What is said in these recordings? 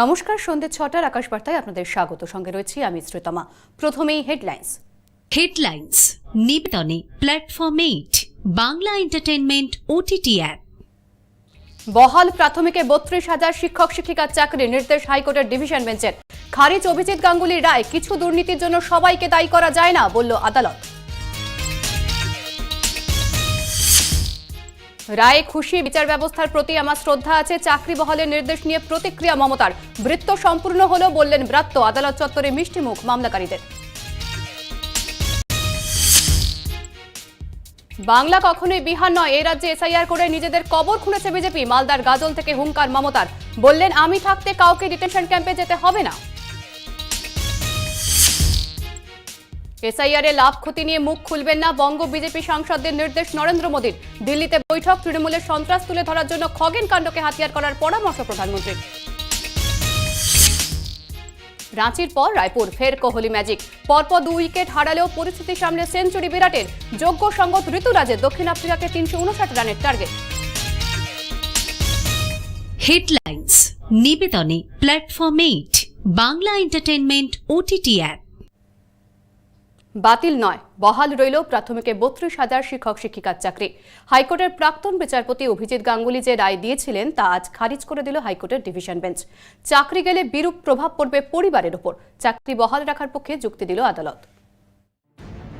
নমস্কার সন্ধ্যে ছটার আকাশবার্তায় আপনাদের স্বাগত। সঙ্গে রয়েছি আমি শ্রীতমা। প্রথমেই headlines headlines নিবেদনে platform eight Bangla entertainment OTT app বহাল প্রাথমিকে বত্রিশ হাজার শিক্ষক শিক্ষিকার চাকরি নির্দেশ হাইকোর্টের ডিভিশন বেঞ্চের। খারিজ অভিজিৎ গাঙ্গুলির রায় কিছু দুর্নীতির জন্য সবাইকে দায়ী করা যায় না বলল আদালত। রায়ে খুশি বিচার ব্যবস্থার প্রতি আমার শ্রদ্ধা আছে। চাকরি বহালের নির্দেশ নিয়ে প্রতিক্রিয়া মমতার। বৃত্ত সম্পূর্ণ হলো বললেন ব্রাত্য। আদালত চত্বরে মিষ্টিমুখ মামলাকারীদের। বাংলা কখনোই বিহার নয় এই রাজ্যে এসআইআর করে নিজেদের কবর খুঁড়েছে বিজেপি। মালদার গাজল থেকে হুঙ্কার মমতার। বললেন, আমি থাকতে কাউকে ডিটেনশন ক্যাম্পে যেতে হবে না। এসআইআর এ লাভ ক্ষতি নিয়ে মুখ খুলবেন না বঙ্গ বিজেপি সাংসদদের নির্দেশ নরেন্দ্র মোদীর। দিল্লিতে বৈঠক, তৃণমূলের সন্ত্রাস তুলে ধরার জন্য খগেন কাণ্ডকে হাতিয়ার করার পরামর্শ প্রধানমন্ত্রীর। রাঁচির পর রায়পুর, ফের কোহলি ম্যাজিক। পরপর দু উইকেট হারালেও পরিস্থিতির সামনে সেঞ্চুরি বিরাটের। যোগ্য সঙ্গত ঋতুরাজে দক্ষিণ আফ্রিকাকে তিনশো উনষাট রানের target. Headlines নিবেদনে platform eight, Bangla entertainment OTT app. বাতিল নয়, বহাল রইল প্রাথমিকে বত্রিশ হাজার শিক্ষক, শিক্ষিকার চাকরি। হাইকোর্টের প্রাক্তন বিচারপতি অভিজিৎ গাঙ্গুলি যে রায় দিয়েছিলেন, তা আজ খারিজ করে দিল হাইকোর্টের ডিভিশন বেঞ্চ। চাকরি গেলে বিরূপ প্রভাব পড়বে পরিবারের উপর চাকরি বহাল রাখার পক্ষে যুক্তি দিল আদালত।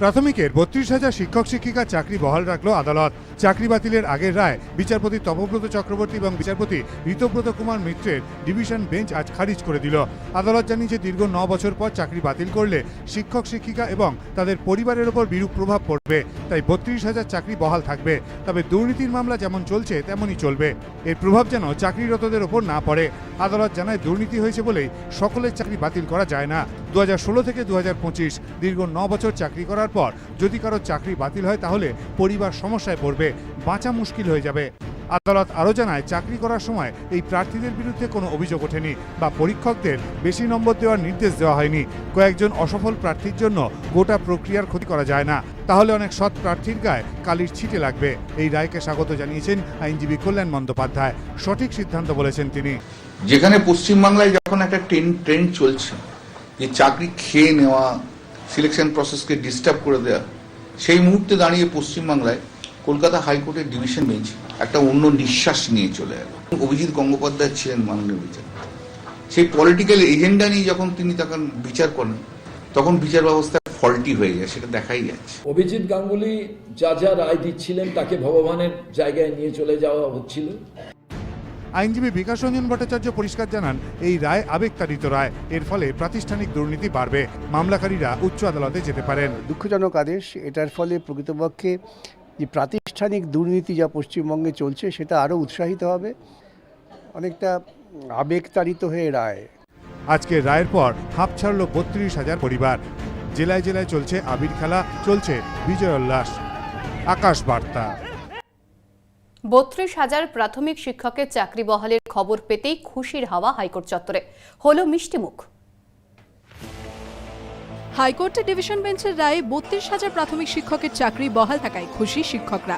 প্রাথমিকের বত্রিশ হাজার শিক্ষক শিক্ষিকার চাকরি বহাল রাখল আদালত। চাকরি বাতিলের আগের রায় বিচারপতি তপব্রত চক্রবর্তী এবং বিচারপতি ঋতব্রত কুমার মিত্রের ডিভিশন বেঞ্চ আজ খারিজ করে দিল। আদালত জানিয়েছে, দীর্ঘ ন বছর পর চাকরি বাতিল করলে শিক্ষক, শিক্ষিকা এবং তাদের পরিবারের ওপর বিরূপ প্রভাব পড়বে, তাই বত্রিশ হাজার চাকরি বহাল থাকবে। তবে দুর্নীতির মামলা যেমন চলছে, তেমনই চলবে। এর প্রভাব যেন চাকরিরতদের ওপর না পড়ে। আদালত জানায়, দুর্নীতি হয়েছে বলেই সকলের চাকরি বাতিল করা যায় না। দু হাজার ষোলো থেকে দু হাজার পঁচিশ, দীর্ঘ ন বছর চাকরি করার পর যদি কারও চাকরি বাতিল হয়, তাহলে পরিবার সমস্যায় পড়বে, বাঁচা মুশকিল হয়ে যাবে। আদালত আরও জানায়, চাকরি করার সময় এই প্রার্থীদের বিরুদ্ধে কোনো অভিযোগ ওঠেনি বা পরীক্ষকদের বেশি নম্বর দেওয়ার নির্দেশ দেওয়া হয়নি। কয়েকজন অসফল প্রার্থীর জন্য গোটা প্রক্রিয়ার ক্ষতি করা যায় না। তাহলে অনেক সৎ প্রার্থীর গায়ে কালির ছিটে লাগবে। এই রায়কে স্বাগত জানিয়েছেন আইনজীবী কল্যাণ বন্দ্যোপাধ্যায়। সঠিক সিদ্ধান্ত বলেছেন তিনি। যেখানে পশ্চিমবাংলায় যখন একটা ট্রেন ট্রেন্ড চলছে যে চাকরি খেয়ে নেওয়া সিলেকশন প্রসেসকে ডিস্টার্ব করে দেওয়া সেই মুহূর্তে দাঁড়িয়ে পশ্চিমবাংলায় কলকাতা হাইকোর্টের ডিভিশন বেঞ্চ একটা অন্য নিঃশ্বাস নিয়ে চলে গেল অভিজিৎ গঙ্গোপাধ্যায় ছিলেন মাননীয় বিচার সেই পলিটিক্যাল এজেন্ডা নিয়ে যখন তিনি তখন বিচার করেন, তখন বিচার ব্যবস্থা ফল্টি হয়ে যায়, সেটা দেখাই যাচ্ছে। অভিজিৎ গাঙ্গুলি যা যা রায় দিচ্ছিলেন, তাকে ভগবানের জায়গায় নিয়ে চলে যাওয়া হচ্ছিল। আইনজীবী বিকাশ রঞ্জন ভট্টাচার্য পরিষ্কার জানান এই রায় আবেগতাড়িত রায়। এর ফলে প্রাতিষ্ঠানিক দুর্নীতি বাড়বে। মামলাকারীরা উচ্চ আদালতে যেতে পারেন। দুঃখজনক আদেশ। এটার ফলে প্রকৃতপক্ষে যে প্রাতিষ্ঠানিক দুর্নীতি যা পশ্চিমবঙ্গে চলছে সেটা আরও উৎসাহিত হবে। অনেকটা আবেগতাড়িত হয়ে রায়। আজকে রায়ের পর হাঁপ ছাড়ল বত্রিশ হাজার পরিবার। জেলায় জেলায় চলছে আবির খেলা চলছে বিজয় উল্লাস। আকাশ বার্তা। বত্রিশ হাজার প্রাথমিক শিক্ষকের চাকরি বহালের খবর পেতেই খুশির হাওয়া হাইকোর্ট চত্বরে। হলো মিষ্টিমুখ হাইকোর্টের ডিভিশন বেঞ্চের রায়ে বত্রিশ হাজার প্রাথমিক শিক্ষকের চাকরি বহাল থাকায় খুশি শিক্ষকরা।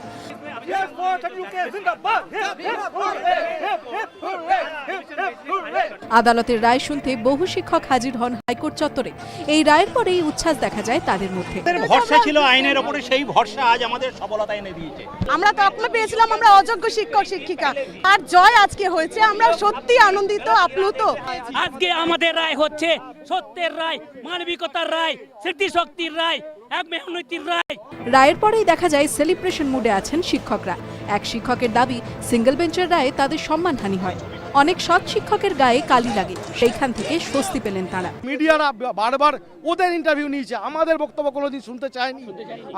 আদালতের রায় শুনতে বহু শিক্ষক হাজির হন হাইকোর্ট চত্বরে। এই রায়ের পরেই উচ্ছ্বাস দেখা যায় তাদের মধ্যে। ভরসা ছিল আইনের ওপরে সেই ভরসা আজ আমাদের সফলতা এনে দিয়েছে। আমরা তখন পেয়েছিলাম আমরা অযোগ্য শিক্ষক শিক্ষিকা। আর জয় আজকে হয়েছে আমরা সত্যি আনন্দিত আপ্লুত। আজকে আমাদের রায় হচ্ছে সত্যের রায় মানবিকতার রায় স্মৃতিশক্তির রায় এক মেহনতির রায়। রায়ের পরেই দেখা যায় সেলিব্রেশন মুডে আছেন শিক্ষকরা। এক শিক্ষকের দাবি সিঙ্গেল বেঞ্চের রায়ে তাদের সম্মানহানি হয়। অনেক সৎ শিক্ষকের গায়ে কালি লাগে। সেইখান থেকে স্বস্তি পেলেন তারা। মিডিয়ারা বারবার ওদের ইন্টারভিউ নিয়েছে। আমাদের বক্তব্য কোনোদিন শুনতে চায়নি।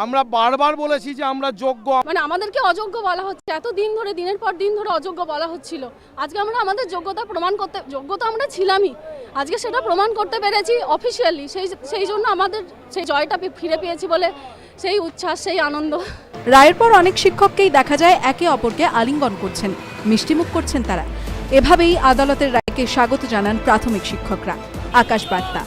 আমরা বারবার বলেছি যে আমরা যোগ্য। মানে আমাদেরকে অযোগ্য বলা হচ্ছে। এত দিন ধরে দিনের পর দিন ধরে অযোগ্য বলা হচ্ছিল। আজকে আমরা আমাদের যোগ্যতা প্রমাণ করতে যোগ্যতা আমরা ছিলামই। আজকে সেটা প্রমাণ করতে পেরেছি অফিসিয়ালি সেই সেই জন্য আমাদের সেই জয়টা ফিরে পেয়েছি বলে সেই উচ্ছ্বাস সেই আনন্দ। রায়ের পর অনেক শিক্ষককেই দেখা যায় একে অপরকে আলিঙ্গন করছেন। মিষ্টিমুখ করছেন তারা। এভাবেই আদালতের রায়কে স্বাগত জানান প্রাথমিক শিক্ষকরা। আকাশ বার্তা।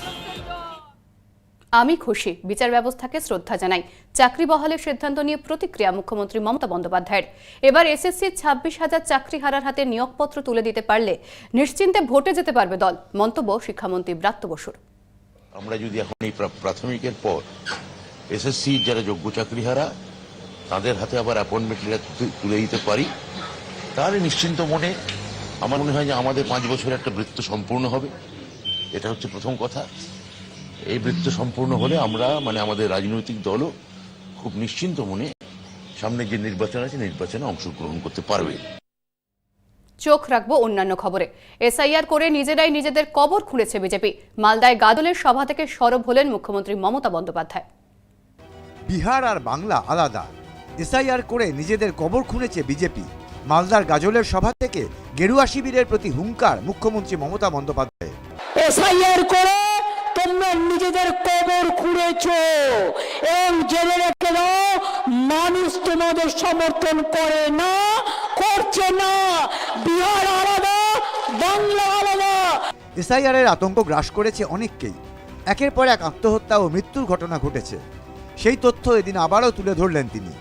আমি খুশি বিচার ব্যবস্থাকে শ্রদ্ধা জানাই। চাকরি বহালের সিদ্ধান্ত নিয়ে প্রতিক্রিয়া মুখ্যমন্ত্রী মমতা বন্দ্যোপাধ্যায়ের। এবার এসএসসির ছাব্বিশ হাজার চাকরি হারার হাতে নিয়োগপত্র তুলে দিতে পারলে নিশ্চিন্তে ভোটে যেতে পারবে দল। মন্তব্য শিক্ষামন্ত্রী ব্রাত্য বসুর। আমরা যদি এখন এই প্রা- প্রাথমিকের পর এসএসসি যারা যোগ্য চাকরিহারা তাদের হাতে আবার অ্যাপয়েন্টমেন্ট তুলে দিতে পারি তাহলে নিশ্চিন্ত মনে আমার মনে হয় যে আমাদের পাঁচ বছরের একটা বৃত্ত সম্পূর্ণ হবে। এটা হচ্ছে প্রথম কথা। এই বৃত্ত সম্পূর্ণ হলে আমরা মানে আমাদের রাজনৈতিক দলও খুব নিশ্চিন্ত মনে সামনে যে নির্বাচন আছে নির্বাচনে অংশগ্রহণ করতে পারবে। চোখ রাখব অন্যান্য খবরে। এসআইআর করে নিজেরাই নিজেদের কবর খুঁড়েছে বিজেপি। মালদায় গাদলের সভা থেকে সরব হলেন মুখ্যমন্ত্রী মমতা বন্দ্যোপাধ্যায়। বিহার আর বাংলা আলাদা। এসআইআর করে নিজেদের কবর খুঁড়েছে বিজেপি। মালদার গাজলের সভা থেকে গেরুয়া শিবিরের প্রতি হুঙ্কার মুখ্যমন্ত্রী মমতা বন্দ্যোপাধ্যায় এসআইআর করে তোমরা নিজেদের কবর খুঁড়েছো এবং জেনে রেখে দাও মানুষ তোমাদের সমর্থন করে না করছে না। বিহার আলাদা বাংলা আলাদা। এসআইআরের আতঙ্ক গ্রাস করেছে অনেককেই। একের পর এক আত্মহত্যা ও মৃত্যুর ঘটনা ঘটেছে। সেই তথ্য এদিন আবারও তুলে ধরলেন তিনি।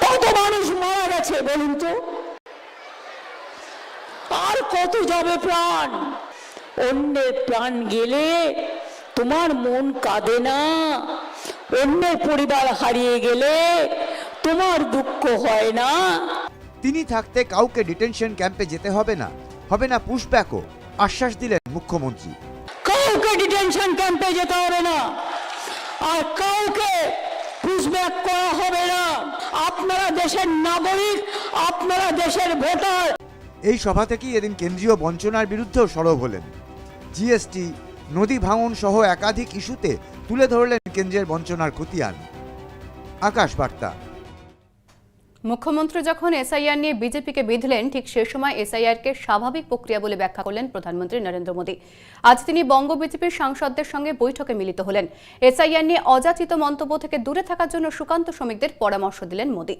কত মানুষ মারা গেছে বলুন তো? কত যাবে প্রাণ? অন্যের প্রাণ গেলে তোমার মন কাঁদে না। অন্যের পরিবার হারিয়ে গেলে তোমার দুঃখ হয় না। তিনি থাকতে কাউকে ডিটেনশন ক্যাম্পে যেতে হবে না। হবে না পুশব্যাকও আশ্বাস দিলেন মুখ্যমন্ত্রী। কাউকে ডিটেনশন ক্যাম্পে যেতে হবে না। আর কাউকে পুশব্যাক করা হবে না। আপনারা দেশের নাগরিক আপনারা দেশের ভোটার। এই সভা থেকেই এদিন কেন্দ্রীয় বঞ্চনার বিরুদ্ধেও সরব হলেন। জিএসটি, নদী ভাঙন সহ একাধিক ইস্যুতে তুলে ধরলেন কেন্দ্রের বঞ্চনার খতিয়ান। আকাশ বার্তা। মুখ্যমন্ত্রী যখন এসআইআর নিয়ে বিজেপিকে বিঁধলেন, ঠিক সে সময় এসআইআরকে স্বাভাবিক প্রক্রিয়া বলে ব্যাখ্যা করলেন প্রধানমন্ত্রী নরেন্দ্র মোদী। আজ তিনি বঙ্গ বিজেপির সাংসদদের সঙ্গে বৈঠকে মিলিত হলেন। এসআইআর নিয়ে অযাচিত মন্তব্য থেকে দূরে থাকার জন্য সুকান্ত শ্রমিকদের পরামর্শ দিলেন মোদী।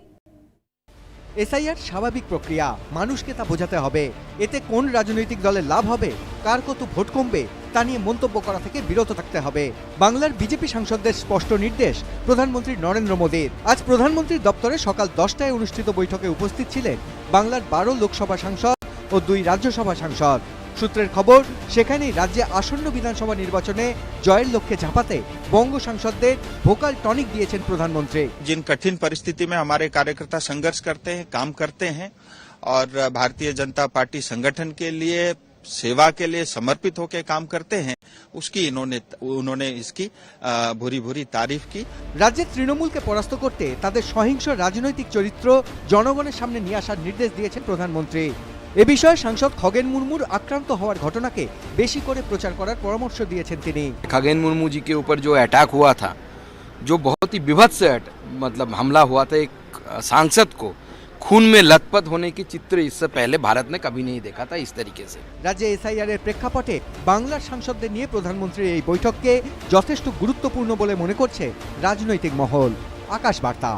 এসআইআর স্বাভাবিক প্রক্রিয়া। মানুষকে তা বোঝাতে হবে। এতে কোন রাজনৈতিক দলের লাভ হবে, কার কত ভোট কমবে, তা নিয়ে মন্তব্য করা থেকে বিরত থাকতে হবে। বাংলার বিজেপি সাংসদদের স্পষ্ট নির্দেশ প্রধানমন্ত্রী নরেন্দ্র মোদীর। আজ প্রধানমন্ত্রীর দপ্তরে সকাল দশটায় অনুষ্ঠিত বৈঠকে উপস্থিত ছিলেন বাংলার বারো লোকসভা সাংসদ ও দুই রাজ্যসভা সাংসদ। সূত্রের খবর সেখানেই রাজ্যে আসন্ন বিধানসভা নির্বাচনে জয়ের লক্ষ্যে ঝাঁপাতে বঙ্গ সাংসদদের ভোকাল টনিক দিয়েছেন প্রধানমন্ত্রী जिन कठिन परिस्थिति में हमारे कार्यकर्ता संघर्ष करते हैं काम करते हैं और भारतीय जनता पार्टी संगठन के लिए सेवा के लिए समर्पित होकर काम करते हैं उसकी इन्होंने उन्होंने इसकी भूरी भूरी तारीफ की রাজ্যের তৃণমূলকে পরাস্ত করতে তাদের সহিংস রাজনৈতিক চরিত্র জনগণের সামনে নিয়ে আসার নির্দেশ দিয়েছেন প্রধানমন্ত্রী এ বিষয়ে সাংসদ খগেন মুর্মুর আক্রান্ত হওয়ার ঘটনাকে বেশি করে প্রচার করার পরামর্শ দিয়েছেন তিনি खगेन मुर्मू जी के ऊपर जो अटैक हुआ था जो बहुत ही विभत्स अट- मतलब हमला हुआ था एक सांसद को खून में लथपथ होने की चित्र इससे पहले भारत ने कभी नहीं देखा था इस तरीके से রাজ্যে এসআইআর এর প্রেক্ষাপটে বাংলার সাংসদদের নিয়ে প্রধানমন্ত্রীর এই বৈঠককে যথেষ্ট গুরুত্বপূর্ণ বলে মনে করছে রাজনৈতিক মহল আকাশ বার্তা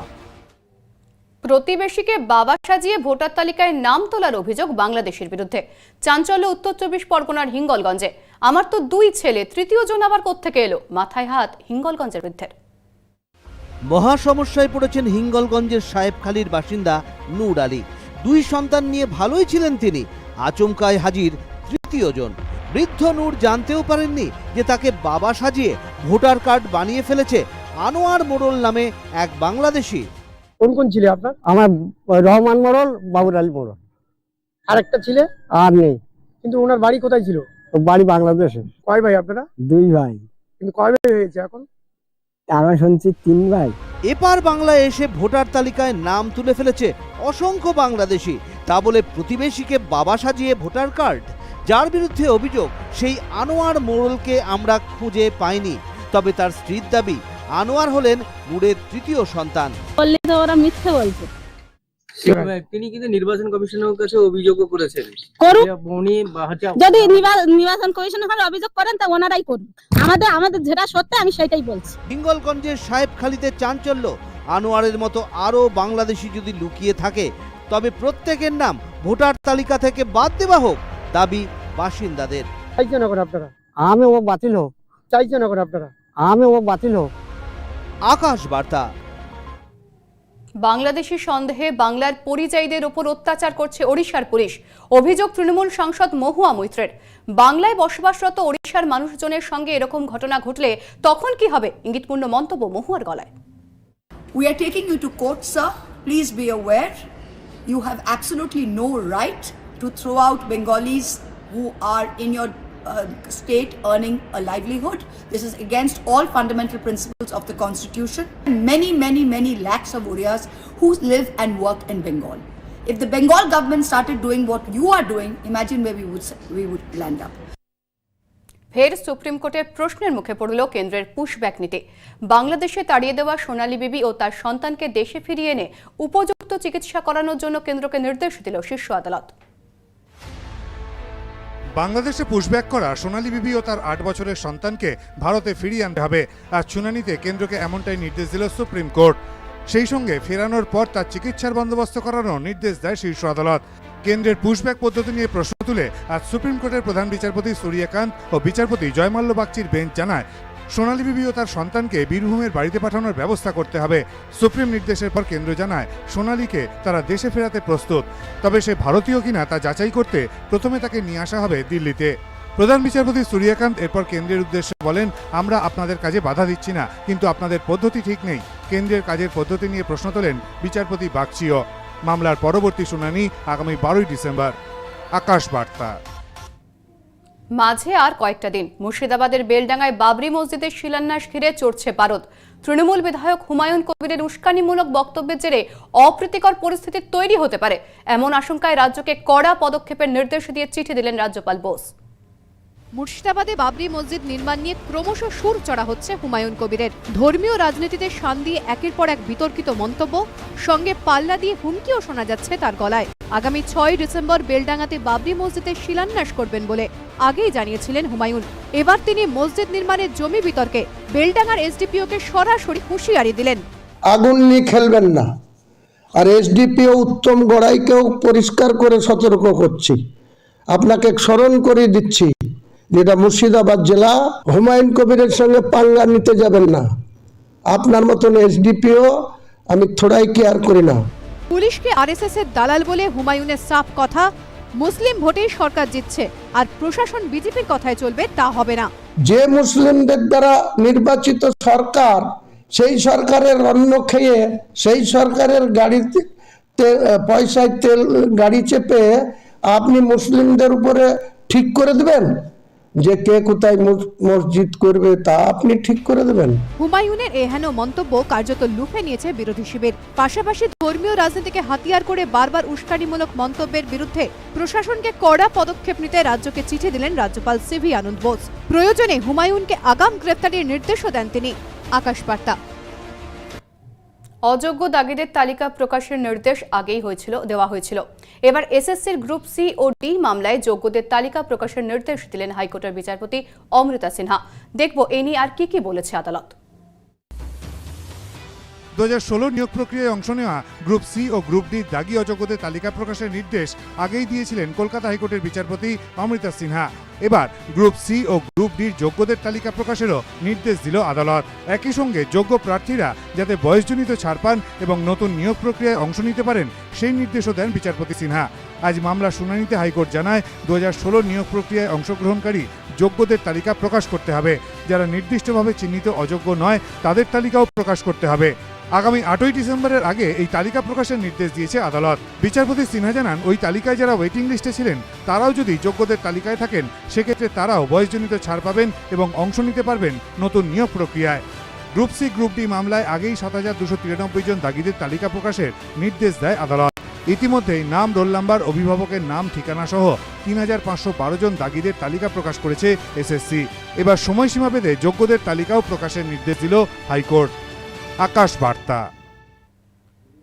প্রতিবেশীকে বাবা সাজিয়ে ভোটার তালিকায় নাম তোলার অভিযোগ বাংলাদেশের বিরুদ্ধে। চাঞ্চল্য উত্তর চব্বিশ পরগনার হিঙ্গলগঞ্জে। আমার তো দুই ছেলে, তৃতীয় জন আবার কোত্থেকে এলো? মাথায় হাত হিঙ্গলগঞ্জের বৃদ্ধের। মহা সমস্যায় পড়েছেন হিঙ্গলগঞ্জের সাহেবখালীর বাসিন্দা নূর আলী। দুই সন্তান নিয়ে ভালোই ছিলেন তিনি। আচমকায় হাজির তৃতীয় জন। বৃদ্ধ নূর জানতেও পারেননি যে তাকে বাবা সাজিয়ে ভোটার কার্ড বানিয়ে ফেলেছে আনোয়ার মোড়ল নামে এক বাংলাদেশি। কোন কোন ছিলে আপনার? আমার রহমান মোড়ল বাবুর আলী মোড়ল। আর একটা ছিলে? আর নেই। কিন্তু ওনার বাড়ি কোথায় ছিল? বাড়ি বাংলাদেশে। কয় ভাই আপনারা? দুই ভাই। কিন্তু কয় ভাই হয়েছে এখন? আমরা শুনছি তিন ভাই। এপার বাংলায় এসে ভোটার তালিকায় নাম তুলে ফেলেছে অসংখ্য বাংলাদেশি। তা বলে প্রতিবেশীকে বাবা সাজিয়ে ভোটার কার্ড। যার বিরুদ্ধে অভিযোগ সেই আনোয়ার মোড়লকে আমরা খুঁজে পাইনি। তবে তার স্ত্রীর দাবি আনোয়ার হলেন নূরের তৃতীয় সন্তান। বললে তো ওরা মিথ্যে বলছে। তিনি কিন্তু নির্বাচন কমিশনের কাছে অভিযোগও করেছেন। উনি যদি নির্বাচন কমিশনের অভিযোগ করেন তা ওনারাই করুন আমাদের আমাদের যেটা সত্যি আমি সেটাই বলছি। হিঙ্গলগঞ্জের সাহেবখালীতে চাঞ্চল্য। আনোয়ারের মতো আরও বাংলাদেশি যদি লুকিয়ে থাকে তবে প্রত্যেকের নাম ভোটার তালিকা থেকে বাদ দেওয়া হোক দাবি বাসিন্দাদের। চাইছেন এখন আপনারা? আমি ও বাতিল হোক। চাইছেন এখন আপনারা? আমি ও বাতিল হোক। আকাশ বার্তা বাংলাদেশি সন্দেহে বাংলার পরিযায়ীদের ওপর অত্যাচার করছে ওড়িশার পুলিশ অভিযোগ তৃণমূল সাংসদ মহুয়া মৈত্রের বাংলায় বসবাসরত ওড়িশার মানুষজনের সঙ্গে এরকম ঘটনা ঘটলে তখন কি হবে ইঙ্গিতপূর্ণ মন্তব্য মহুয়ার গলায় we are taking you to court, sir. Please be aware. You have absolutely no right to throw out Bengalis who are in your uh, state earning a livelihood. This is against all fundamental principles of the constitution. Many, many, many lakhs of Urias who live and work in Bengal. If the Bengal government started doing what you are doing, imagine where we would we would land up. ফের supreme কোর্টের প্রশ্নের মুখে পড়ল কেন্দ্রের pushback নীতি বাংলাদেশে তাড়িয়ে দেওয়া সোনালী বিবি ও তার সন্তানকে দেশে ফিরিয়ে এনে উপযুক্ত চিকিৎসা করানোর জন্য কেন্দ্রকে নির্দেশ দিল শীর্ষ আদালত বাংলাদেশে পুশব্যাক করা সোনালী বিবি ও তার আট বছরের সন্তানকে ভারতে ফিরিয়ে আনতে হবে। আর শুনানিতে কেন্দ্রকে এমনটাই নির্দেশ দিল সুপ্রিম কোর্ট। সেই সঙ্গে ফেরানোর পর তার চিকিৎসার বন্দোবস্ত করানোর নির্দেশ দেয় শীর্ষ আদালত। কেন্দ্রের পুশব্যাক পদ্ধতি নিয়ে প্রশ্ন তুলে আজ সুপ্রিম কোর্টের প্রধান বিচারপতি সূর্যকান্ত ও বিচারপতি জয়মাল্য বাগচির বেঞ্চ জানায় সোনালী বিবি ও তার সন্তানকে বীরভূমের বাড়িতে পাঠানোর ব্যবস্থা করতে হবে। সুপ্রিম নির্দেশের পর কেন্দ্র জানায়, সোনালীকে তারা দেশে ফেরাতে প্রস্তুত। তবে সে ভারতীয় কিনা তা যাচাই করতে প্রথমে তাকে নিয়ে আসা হবে দিল্লিতে। প্রধান বিচারপতি সূর্যকান্ত এরপর কেন্দ্রের উদ্দেশ্যে বলেন, আমরা আপনাদের কাজে বাধা দিচ্ছি না, কিন্তু আপনাদের পদ্ধতি ঠিক নেই। কেন্দ্রের কাজের পদ্ধতি নিয়ে প্রশ্ন তোলেন বিচারপতি বাগচিও। মামলার পরবর্তী শুনানি আগামী বারোই ডিসেম্বর। আকাশ বার্তা। মাঝে আর কয়েকটা দিন। মুর্শিদাবাদের বেলডাঙ্গায় বাবরি মসজিদের শিলান্যাস ঘিরে চড়ছে পারদ। তৃণমূল বিধায়ক হুমায়ুন কবিরের উস্কানিমূলক বক্তব্যের জেরে অপ্রীতিকর পরিস্থিতি তৈরি হতে পারে। এমন আশঙ্কায় রাজ্যকে কড়া পদক্ষেপের নির্দেশ দিয়ে চিঠি দিলেন রাজ্যপাল বোস। মুর্শিদাবাদে বাবরি মসজিদ নির্মাণ নিয়ে ক্রমশ সুর চড়া হচ্ছে হুমায়ুন কবিরের। ধর্মীয় রাজনীতিতে শান দিয়ে একের পর এক বিতর্কিত মন্তব্য, সঙ্গে পাল্লা দিয়ে হুমকিও শোনা যাচ্ছে তার গলায়। আগামী ছয় ডিসেম্বর বেলডাঙ্গাতে বাবরি মসজিদের শিলান্যাস করবেন বলে আগেই জানিয়েছিলেন হুমায়ুন। এবার তিনি মসজিদ নির্মাণের জমি বিতর্কে বেলডাঙ্গার এসডিপিওকে সরাসরি হুঁশিয়ারি দিলেন। আগুন নিয়ে খেলবেন না। আর এসডিপিও উত্তম গড়াইকেও পরিষ্কার করে সতর্ক করছি। আপনাকে স্মরণ করে দিচ্ছি, যেটা মুর্শিদাবাদ জেলা হুমায়ুন কবিরের সঙ্গে পাঙ্গা নিতে যাবেন না। আপনার মতন এসডিপিও আমি থোড়াই কেয়ার করি না। পুলিশকে আরএসএস এর দালাল বলে হুমায়ুনের সাফ কথা, মুসলিম ভোটেই সরকার জিতছে, আর প্রশাসন বিজেপির কথায় চলবে তা হবে না। যে মুসলিমদের দ্বারা নির্বাচিত সরকার, সেই সরকারের অন্ন খেয়ে, সেই সরকারের গাড়িতে পয়সায় তেল, গাড়ি চেপে, আপনি মুসলিমদের উপরে ঠিক করে দেবেন? যে কে কোথায় মসজিদ করবে তা আপনি ঠিক করে দেবেন। হুমায়ুনের এহেন মন্তব্য কার্যত লুফে নিয়েছে বিরোধী শিবির। পাশাপাশি ধর্মীয় রাজনীতিকে হাতিয়ার করে বারবার উস্কানিমূলক মন্তব্যের বিরুদ্ধে প্রশাসনকে কড়া পদক্ষেপ নিতে রাজ্যকে চিঠি দিলেন রাজ্যপাল সিভি আনন্দ বোস। প্রয়োজনে হুমায়ুনকে আগাম গ্রেফতারের নির্দেশও দেন তিনি। আকাশ বার্তা অযোগ্য দাগিদের তালিকা প্রকাশের নির্দেশ আগেই হয়েছিল, দেওয়া হয়েছিল। এবার এসএসসির গ্রুপ সি ও ডি মামলায় যোগ্যদের তালিকা প্রকাশের নির্দেশ দিলেন হাইকোর্টের বিচারপতি অমৃতা সিনহা। দেখব এ নিয়ে আর কি কি বলেছে আদালত। দু হাজার ষোলো নিয়োগ প্রক্রিয়ায় অংশ নেওয়া গ্রুপ সি ও গ্রুপ ডি দাগি অযোগ্যদের তালিকা প্রকাশের নির্দেশ আগেই দিয়েছিলেন কলকাতা হাইকোর্টের বিচারপতি অমৃতা সিনহা। এবার গ্রুপ সি ও গ্রুপ ডির যোগ্যদের তালিকা প্রকাশেরও নির্দেশ দিল আদালত। একই সঙ্গে যোগ্য প্রার্থীরা যাতে বয়সজনিত ছাড় পান এবং নতুন নিয়োগ প্রক্রিয়ায় অংশ নিতে পারেন, সেই নির্দেশও দেন বিচারপতি সিনহা। আজ মামলা শুনানিতে হাইকোর্ট জানায় দু হাজার ষোলো নিয়োগ প্রক্রিয়ায় অংশগ্রহণকারী যোগ্যদের তালিকা প্রকাশ করতে হবে। যারা নির্দিষ্টভাবে চিহ্নিত অযোগ্য নয়, তাদের তালিকাও প্রকাশ করতে হবে। আগামী আটই ডিসেম্বরের আগে এই তালিকা প্রকাশের নির্দেশ দিয়েছে আদালত। বিচারপতি সিনহা জানান, ওই তালিকায় যারা ওয়েটিং লিস্টে ছিলেন, তারাও যদি যোগ্যদের তালিকায় থাকেন, সেক্ষেত্রে তারাও বয়সজনিত ছাড় পাবেন এবং অংশ নিতে পারবেন নতুন নিয়োগ প্রক্রিয়ায়। গ্রুপ সি, গ্রুপ ডি মামলায় আগেই সাত হাজার দুশো তিরানব্বই জন দাগিদের তালিকা প্রকাশের নির্দেশ দেয় আদালত। ইতিমধ্যেই নাম, রোল নাম্বার, অভিভাবকের নাম, ঠিকানা সহ তিন হাজার পাঁচশো বারো জন দাগিদের তালিকা প্রকাশ করেছে এসএসসি। এবার সময়সীমা বেঁধে যোগ্যদের তালিকাও প্রকাশের নির্দেশ দিল হাইকোর্ট। আকাশ বার্তা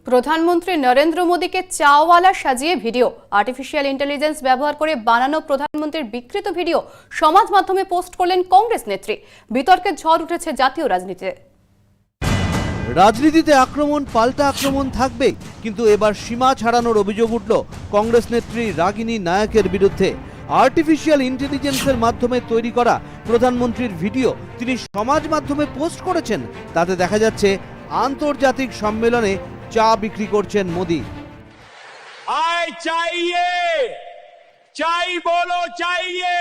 প্রধানমন্ত্রী নরেন্দ্র মোদীকে চাওয়ালা সাজিয়ে ভিডিও আর্টিফিশিয়াল ইন্টেলিজেন্স ব্যবহার করে বানানো প্রধানমন্ত্রীর বিকৃত ভিডিও সমাজ মাধ্যমে পোস্ট করলেন কংগ্রেস নেত্রী। বিতর্কের ঝড় উঠেছে জাতীয় রাজনীতিতে। রাজনীতিতে আক্রমণ পাল্টা আক্রমণ থাকবে কিন্তু এবার সীমা ছাড়ানোর অভিযোগ উঠল কংগ্রেস নেত্রী রাগিনী নায়কের বিরুদ্ধে। আর্টিফিশিয়াল ইন্টেলিজেন্সের মাধ্যমে তৈরি করা প্রধানমন্ত্রীর ভিডিও তিনি সমাজ মাধ্যমে পোস্ট করেছেন। তাতে দেখা যাচ্ছে আন্তর্জাতিক সম্মেলনে চা বিক্রি করছেন মোদি। আয় চাইয়ে চাই বলো চাইয়ে।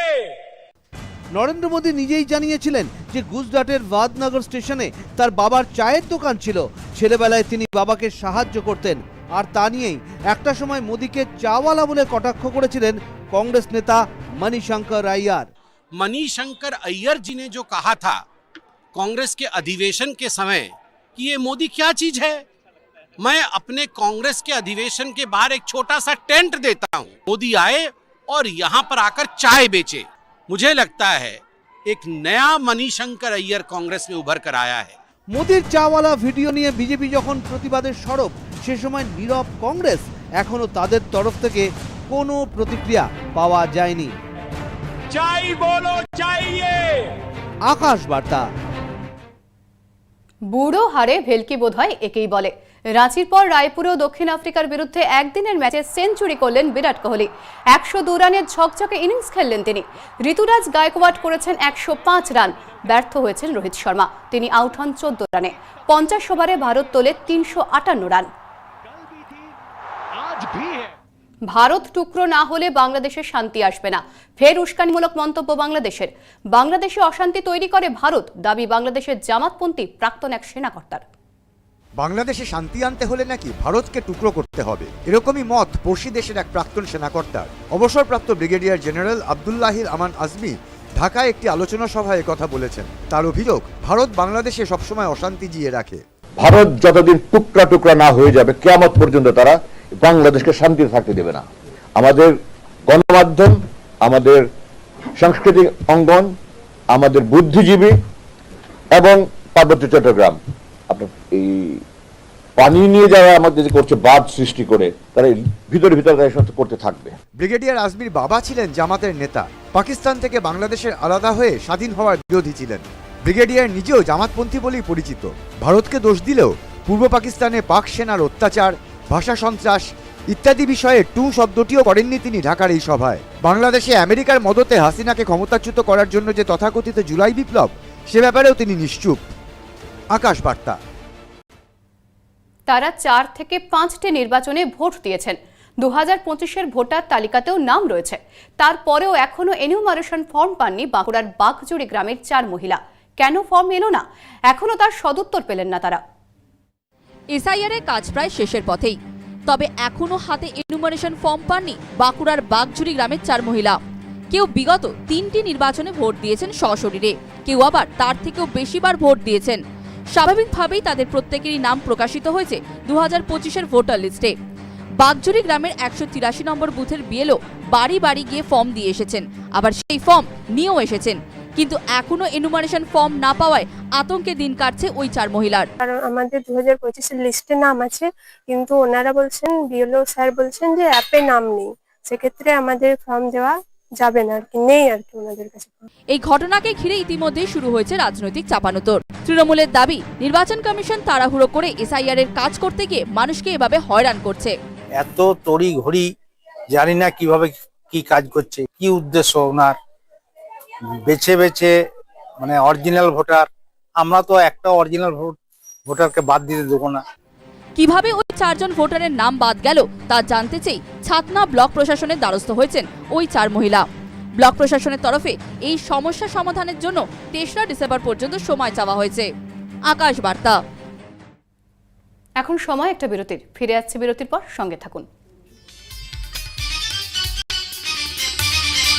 নরেন্দ্র মোদী নিজেই জানিয়েছিলেন যে গুজরাটের বাদনগর স্টেশনে তার বাবার চায়ের দোকান ছিল। ছেলেবেলায় তিনি বাবাকে সাহায্য করতেন। আর তা নিয়েই একটা সময় মোদীকে চাওয়ালা বলে কটাক্ষ করেছিলেন কংগ্রেস নেতা মণিশঙ্কর আইয়ার मणिशंकर अय्यर जी ने जो कहा था कांग्रेस के अधिवेशन के समय कि ये मोदी क्या चीज है मैं अपने कांग्रेस के अधिवेशन के बाहर एक छोटा सा टेंट देता हूं मोदी आए और यहां पर आकर चाय बेचे मुझे लगता है एक नया मणिशंकर अय्यर कांग्रेस में उभर कर आया है মোদির চাওয়ালা ভিডিও নিয়ে বিজেপি যখন প্রতিবাদের সরব সে সময় নীরব কংগ্রেস এখনও তাদের তরফ থেকে কোনো প্রতিক্রিয়া পাওয়া যায়নি। চাই বলো চাইয়ে। আকাশ বার্তা বুড়ো হারে ভেলকি বোধ হয় একেই বলে। রাঁচির পর রায়পুরেও দক্ষিণ আফ্রিকার বিরুদ্ধে একদিনের ম্যাচে সেঞ্চুরি করলেন বিরাট কোহলি। একশো দু রানের ঝকঝকে ইনিংস খেললেন তিনি। ঋতুরাজ গায়কোয়াট করেছেন একশো পাঁচ রান। ব্যর্থ হয়েছেন রোহিত শর্মা। তিনি আউট হন চোদ্দ রানে। পঞ্চাশ ওভারে ভারত তোলে তিনশো আটান্ন রান। ভারত টুকরো না হলে বাংলাদেশে শান্তি আসবে না। ফের উস্কানিমূলক মন্তব্য বাংলাদেশের। বাংলাদেশে অশান্তি তৈরি করে ভারত দাবি বাংলাদেশের জামাতপন্থী প্রাক্তন এক সেনাকর্তার। বাংলাদেশে শান্তি আনতে হলে নাকি ভারতকে টুকরো করতে হবে? এরকমই মত পড়শি দেশের এক প্রাক্তন সেনাকর্তার। অবসরপ্রাপ্ত ব্রিগেডিয়ার জেনারেল আবদুল্লাহিল আমান আজমি ঢাকায় একটি আলোচনা সভায় কথা বলেছেন। তার অভিযোগ ভারত বাংলাদেশে সবসময় অশান্তি জিয়ে রাখে। ভারত যতদিন টুকরা টুকরা না হয়ে যাবে কেয়ামত পর্যন্ত তারা বাংলাদেশকে শান্তিতে থাকতে দেবে না। আমাদের গণমাধ্যম, আমাদের সাংস্কৃতিক অঙ্গন, আমাদের বুদ্ধিজীবী এবং পার্বত্য চট্টগ্রাম। আপনার এই পানি নিয়ে যারা আমাদের করছে বাদ সৃষ্টি করে, তারা ভিতরে ভিতরে তারা করতে থাকবে। ব্রিগেডিয়ার আজমির বাবা ছিলেন জামাতের নেতা। পাকিস্তান থেকে বাংলাদেশের আলাদা হয়ে স্বাধীন হওয়ার বিরোধী ছিলেন। ব্রিগেডিয়ার নিজেও জামাতপন্থী বলেই পরিচিত। ভারতকে দোষ দিলেও পূর্ব পাকিস্তানে পাক সেনার অত্যাচার ভাষা সন্ত্রাস ইত্যাদি বিষয়ে টু শব্দটিও করেননি তিনি ঢাকার এই সভায়। বাংলাদেশে আমেরিকার মদতে হাসিনাকে ক্ষমতাচ্যুত করার জন্য যে তথাকথিত জুলাই বিপ্লব, সে ব্যাপারেও তিনি নিশ্চুপ। আকাশ বার্তা। তারা চার থেকে পাঁচটি নির্বাচনে ভোট দিয়েছেন। দু হাজার পঁচিশের ভোটার তালিকাতেও নাম রয়েছে। তারপরেও এখনও এনিউমারেশন ফর্ম পাননি বাঁকুড়ার বাঘজুড়ি গ্রামের চার মহিলা। কেন ফর্ম এলো না? এখনও তার সদুত্তর পেলেন না তারা। এসআইআর এর কাজ প্রায় শেষের পথেই। তবে এখনও হাতে এনুমারেশন ফর্ম পাননি বাঁকুড়ার বাগঝুরি গ্রামের চার মহিলা। কেউ বিগত তিনটি নির্বাচনে ভোট দিয়েছেন সশরীরে, কেউ আবার তার থেকেও বেশিবার ভোট দিয়েছেন। স্বাভাবিকভাবেই তাদের প্রত্যেকেরই নাম প্রকাশিত হয়েছে দু হাজার পঁচিশের ভোটার লিস্টে। বাগজুরি গ্রামের একশো তিরাশি নম্বর বুথের বিএলও বাড়ি বাড়ি গিয়ে ফর্ম দিয়ে এসেছেন। আবার সেই ফর্ম নিয়েও এসেছেন। কিন্তু এখনও এনুমারেশন ফর্ম না পাওয়ায় আতঙ্কে দিন কাটছে ওই চার মহিলার। কারণ আমাদের দু হাজার পঁচিশের লিস্টে নাম আছে কিন্তু ওনারা বলছেন বিএলও স্যার বলছেন যে অ্যাপে নাম নেই। সেক্ষেত্রে আমাদের ফর্ম দেওয়া যাবে না আর কি নেই আর কি ওনাদের কাছে। এই ঘটনাকে ঘিরে ইতিমধ্যেই শুরু হয়েছে রাজনৈতিক চাপানোতর তৃণমূলের দাবি নির্বাচন কমিশন তাড়াহুড়ো করে এসআইআর এর কাজ করতে গিয়ে মানুষকে এভাবে হয়রান করছে। এত তড়ি ঘড়ি জানি না কীভাবে কি কাজ করছে কি উদ্দেশ্য ওনার? বেছে বেছে মানে অরিজিনাল ভোটার আমরা তো একটা অরিজিনাল ভোট ভোটারকে বাদ দিতে দেবো না। কীভাবে ওই চারজন ভোটারের নাম বাদ গেল তা জানতে চেয়ে ছাতনা ব্লক প্রশাসনের দ্বারস্থ হয়েছেন ওই চার মহিলা। ব্লক প্রশাসনের তরফে এই সমস্যা সমাধানের জন্য তেসরা ডিসেম্বর পর্যন্ত সময় চাওয়া হয়েছে। আকাশ বার্তা। এখন সময় একটা বিরতির। ফিরে আসছে বিরতির পর সঙ্গে থাকুন।